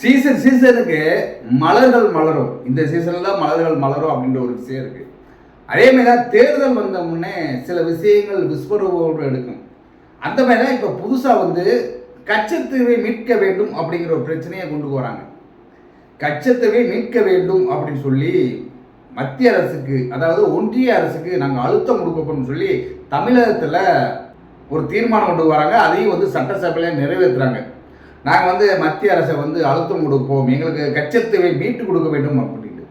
Season சீசனுக்கு மலர்கள் மலரும். இந்த சீசனில் தான் மலர்கள் மலரும் அப்படின்ற ஒரு விஷயம் இருக்கு. அதே மாதிரி தான் தேர்தல் வந்த முன்னே சில விஷயங்கள் விஸ்வரூபோடு எடுக்கும். அந்த மாதிரி தான் இப்போ புதுசாக வந்து கச்சத்தீவை மீட்க வேண்டும் அப்படிங்கிற ஒரு பிரச்சனையை கொண்டு போகிறாங்க கச்சத்தீவை மீட்க வேண்டும் அப்படின்னு சொல்லி மத்திய அரசுக்கு அதாவது ஒன்றிய அரசுக்கு நாங்கள் அழுத்தம் கொடுக்கணும்னு சொல்லி தமிழகத்தில் ஒரு தீர்மானம் கொண்டு வராங்க. அதையும் வந்து சட்டசபையில் நிறைவேற்றுறாங்க நாங்கள் வந்து மத்திய அரசை வந்து அழுத்தம் கொடுப்போம் எங்களுக்கு கச்சத்தீவை மீட்டு கொடுக்க வேண்டும் அப்படின்ட்டு.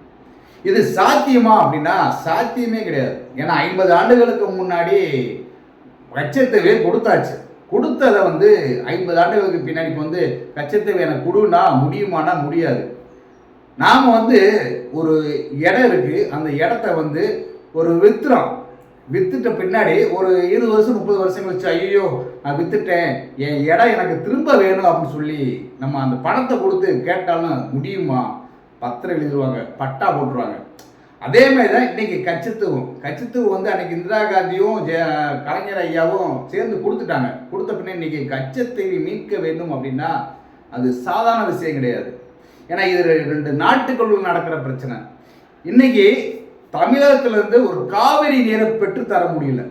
இது சாத்தியமா அப்படின்னா சாத்தியமே கிடையாது. ஏன்னா ஐம்பது ஆண்டுகளுக்கு முன்னாடி கச்சத்தீவை கொடுத்தாச்சு. கொடுத்ததை வந்து ஐம்பது ஆண்டுகளுக்கு பின்னாடி இப்போ வந்து கச்சத்தீவை எனக்கு கொடுனா முடியுமானா முடியாது. நாம் வந்து ஒரு இடம் இருக்குது அந்த இடத்த வந்து ஒரு வித்திரம் வித்துட்ட பின்னாடி ஒரு இருபது வருஷம் முப்பது வருஷம் கழிச்சு ஐயோ நான் வித்துட்டேன். என் இடம் எனக்கு திரும்ப வேணும் அப்படின்னு சொல்லி நம்ம அந்த பணத்தை கொடுத்து கேட்டாலும் முடியுமா? பத்திரம் எழுதிடுவாங்க பட்டா போட்டுருவாங்க. அதே மாதிரி தான் இன்னைக்கு கச்சத்துவம். கச்சத்துவம் வந்து அன்னைக்கு இந்திரா காந்தியும் ஜெ கலைஞர் ஐயாவும் சேர்ந்து கொடுத்துட்டாங்க. கொடுத்த பின்னே இன்னைக்கு கச்சத்தை மீட்க வேண்டும் அப்படின்னா அது சாதாரண விஷயம் கிடையாது. ஏன்னா இது ரெ- ரெண்டு நாட்டுக்குள்ள நடக்கிற பிரச்சனை. இன்னைக்கு தமிழகத்திலிருந்து ஒரு காவிரி நீரை பெற்று தர முடியல.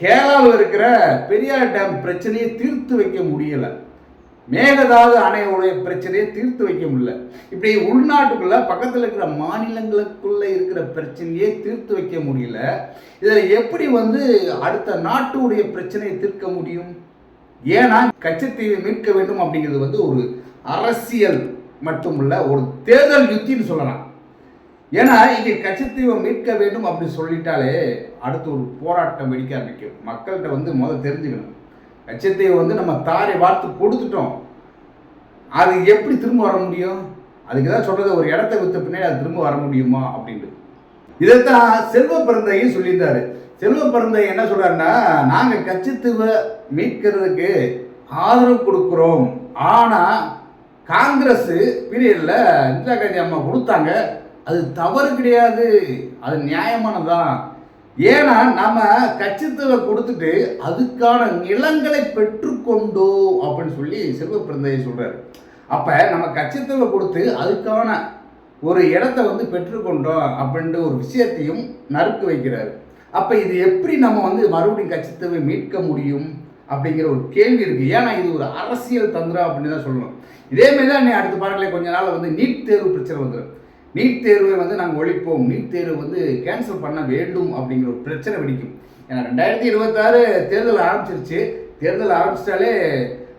கேரளாவில் இருக்கிற பெரியார் டேம் பிரச்சனையை தீர்த்து வைக்க முடியல. மேகதாது அணையுடைய பிரச்சனையை தீர்த்து வைக்க முடியல. இப்படி உள்நாட்டுக்குள்ள பக்கத்தில் இருக்கிற மாநிலங்களுக்குள்ள இருக்கிற பிரச்சனையை தீர்த்து வைக்க முடியல. இதில் எப்படி வந்து அடுத்த நாட்டுடைய பிரச்சனையை தீர்க்க முடியும்? ஏன்னா கச்சத்தீவை மீட்க வேண்டும் அப்படிங்கிறது வந்து ஒரு அரசியல் மட்டுமல்ல ஒரு தேர்தல் யுத்தின்னு சொல்லலாம். ஏன்னா இங்கே கச்சத்தீவை மீட்க வேண்டும் அப்படின்னு சொல்லிட்டாலே அடுத்து ஒரு போராட்டம் வெடிக்க ஆரம்பிக்கும் மக்கள்கிட்ட வந்து முதல் தெரிஞ்சுக்கணும். கச்சத்தீவை வந்து நம்ம தாரை வார்த்து கொடுத்துட்டோம். அது எப்படி திரும்ப வர முடியும்? அதுக்கு தான் சொல்கிறது ஒரு இடத்த வித்த பின்னாடி அது திரும்ப வர முடியுமா அப்படின்ட்டு இதைத்தான் செல்வ பிறந்தையும் சொல்லியிருந்தாரு. செல்வ பிறந்தை என்ன சொல்கிறாருன்னா நாங்கள் கச்சத்தீவை மீட்கிறதுக்கு ஆதரவு கொடுக்குறோம். ஆனால் காங்கிரஸ் பீரியடில் இந்திரா காந்தி அம்மா கொடுத்தாங்க. அது தவறு கிடையாது. அது நியாயமானதுதான் ஏன்னா நம்ம கட்சித்துவ கொடுத்துட்டு அதுக்கான நிலங்களை பெற்றுக்கொண்டோம் அப்படின்னு சொல்லி செல்வ சொல்கிறார் அப்போ நம்ம கட்சித்துவ கொடுத்து அதுக்கான ஒரு இடத்த வந்து பெற்றுக்கொண்டோம் அப்படின்ற ஒரு விஷயத்தையும் நறுக்கு வைக்கிறார். அப்போ இது எப்படி நம்ம வந்து மறுபடியும் கட்சித்துவை மீட்க முடியும் அப்படிங்கிற ஒரு கேள்வி இருக்குது ஏன்னா இது ஒரு அரசியல் தந்திரம் அப்படின்னு தான் சொல்லணும். இதே மாதிரி தான் நீ அடுத்து பாருங்களேன் கொஞ்ச நாள் வந்து நீட் தேர்வு பிரச்சனை வந்துடும் நீட் தேர்வை வந்து நாங்கள் ஒழிப்போம். நீட் தேர்வு வந்து கேன்சல் பண்ண வேண்டும் அப்படிங்கிற ஒரு பிரச்சனை வெடிக்கும். ஏன்னா ரெண்டாயிரத்தி இருபத்தாறு தேர்தல் ஆரம்பிச்சிருச்சு. தேர்தல் ஆரம்பிச்சிட்டாலே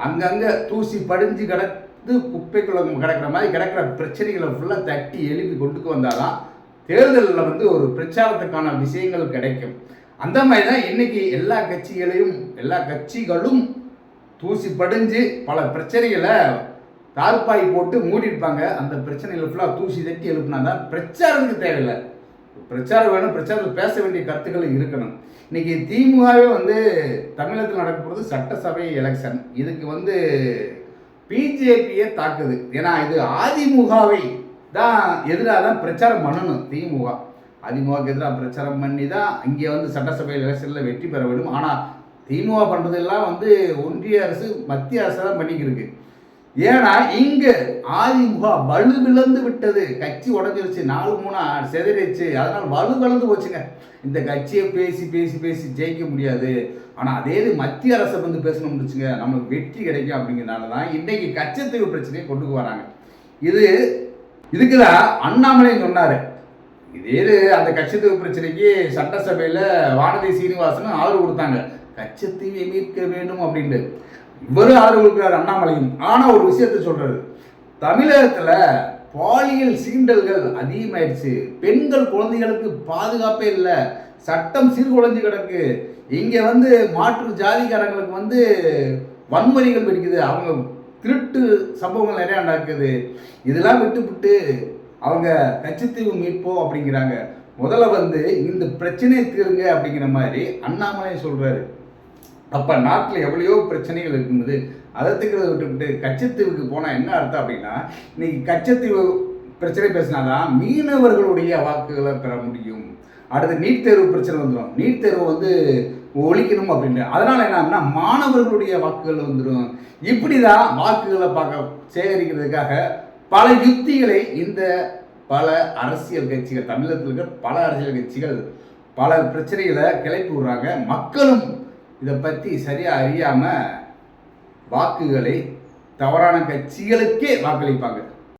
அங்கங்கே தூசி படிஞ்சு கிடந்து குப்பைக்குள்ள கிடக்கிற மாதிரி கிடக்கிற பிரச்சனைகளை ஃபுல்லாக தட்டி எழுப்பி கொண்டுக்கு வந்தாதான் தேர்தலில் வந்து ஒரு பிரச்சாரத்துக்கான விஷயங்கள் கிடைக்கும். அந்த மாதிரி தான் இன்னைக்கு எல்லா கட்சிகளையும் எல்லா கட்சிகளும் தூசி படிஞ்சு பல பிரச்சனைகளை தார்பாய் போட்டு மூடிருப்பாங்க அந்த பிரச்சனைகளை ஃபுல்லாக தூசி தட்டி எழுப்புனா தான் பிரச்சாரத்துக்கு தேவையில்லை. பிரச்சாரம் வேணும் பிரச்சாரத்தில் பேச வேண்டிய கருத்துக்கள் இருக்கணும். இன்றைக்கி திமுகவே வந்து தமிழகத்தில் நடக்க போகிறது சட்டசபை எலெக்ஷன் இதுக்கு வந்து பிஜேபியை தாக்குது. ஏன்னா இது அதிமுகவை தான் எதிராக தான் பிரச்சாரம் பண்ணணும் திமுக. அதிமுகவுக்கு எதிராக பிரச்சாரம் பண்ணி தான் இங்கே வந்து சட்டசபை எலெக்ஷனில் வெற்றி பெற வேண்டும். ஆனால் திமுக பண்ணுறதெல்லாம் வந்து ஒன்றிய அரசு மத்திய அரசு தான் பண்ணிக்கிருக்கு. ஏன்னா இங்க அதிமுக வலுவிழந்து விட்டது. கட்சி உடஞ்சிருச்சு நாலு மூணா செதறிச்சு அதனால வலுவிழந்து போச்சுங்க. இந்த கட்சியை பேசி பேசி பேசி ஜெயிக்க முடியாது. ஆனா அதே இது மத்திய அரசை வந்து பேசணும்னு வச்சுங்க நம்மளுக்கு வெற்றி கிடைக்கும் அப்படிங்கிறனால தான் இன்னைக்கு கச்சத்தீவு பிரச்சனையை கொண்டு வராங்க இது இதுக்கு தான் அண்ணாமலை சொன்னாரு. இதே இது அந்த கட்சித்தீவு பிரச்சனைக்கு சட்டசபையில் வானதி சீனிவாசனும் ஆதரவு கொடுத்தாங்க. கச்சத்தீவை மீட்க வேண்டும் அப்படின்ட்டு. இவரும் ஆதரவு கொடுக்குறாரு அண்ணாமலையும். ஆனால் ஒரு விஷயத்த சொல்கிறாரு தமிழகத்தில் பாலியல் சீண்டல்கள் அதிகமாயிடுச்சு. பெண்கள் குழந்தைகளுக்கு பாதுகாப்பே இல்லை. சட்டம் சீர்குலைஞ்சு கிடக்கு. இங்கே வந்து மாற்று ஜாதிக்காரங்களுக்கு வந்து வன்முறைகள் பிடிக்குது அவங்க திருட்டு சம்பவங்கள் நிறையா நடக்குது. இதெல்லாம் விட்டுவிட்டு அவங்க கட்சித்தீவு மீட்போம் அப்படிங்கிறாங்க. முதல்ல வந்து இந்த பிரச்சனையை தீருங்க அப்படிங்கிற மாதிரி அண்ணாமலை சொல்கிறாரு அப்போ நாட்டில் எவ்வளையோ பிரச்சனைகள் இருக்கும்போது அதை தீர்க்கிறத விட்டுவிட்டு கச்சத்தீவுக்கு போனால் என்ன அர்த்தம் அப்படின்னா இன்னைக்கு கச்சத்தீவு பிரச்சனை பேசினாதான் மீனவர்களுடைய வாக்குகளை பெற முடியும். அடுத்து நீட் தேர்வு பிரச்சனை வந்துடும் நீட் தேர்வு வந்து ஒழிக்கணும் அப்படின்ட்டு. என்ன என்னன்னா மாணவர்களுடைய வாக்குகள் வந்துடும் இப்படி தான் வாக்குகளை பார்க்க சேகரிக்கிறதுக்காக பல யுக்திகளை இந்த பல அரசியல் கட்சிகள் தமிழகத்தில் இருக்கிற பல அரசியல் கட்சிகள் பல பிரச்சனைகளை கிளப்பி விடுறாங்க. மக்களும் இதை பற்றி சரியாக அறியாமல் வாக்குகளை தவறான கட்சிகளுக்கே வாக்களிப்பாங்க.